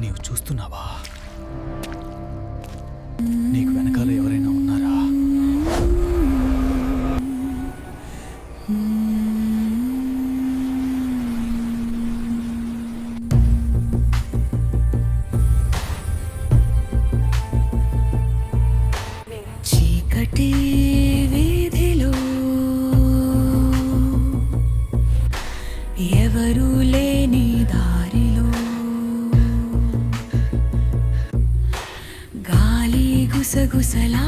నీవు చూస్తున్నావా? నీకు వెనకాల ఎవరైనా గుసగుసలాడుతోంది.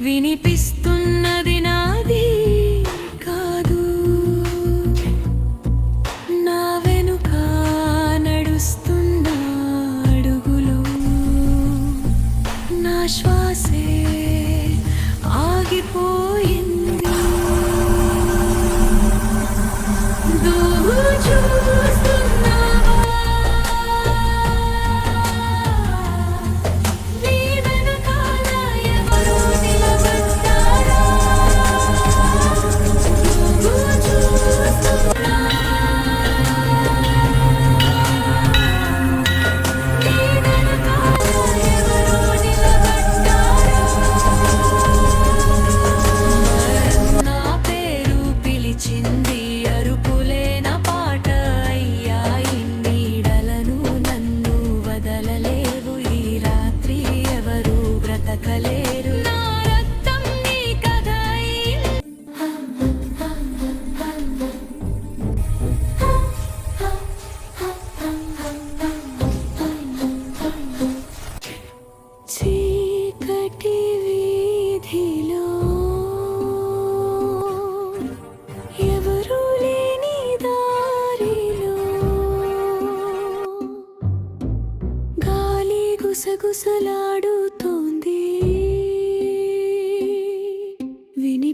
వినిపిస్తున్నది నాది కాదు. నా వెనుక నడుస్తున్న అడుగులు. నా శ్వాసే ఆగిపోయింది. నువ్వు బ్రతకలేరు నా రక్తం నీ కథ చీకటి వీధిలో ఎవరు లేని దారిలో గాలి గుసగుసలాడుతోంది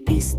Biz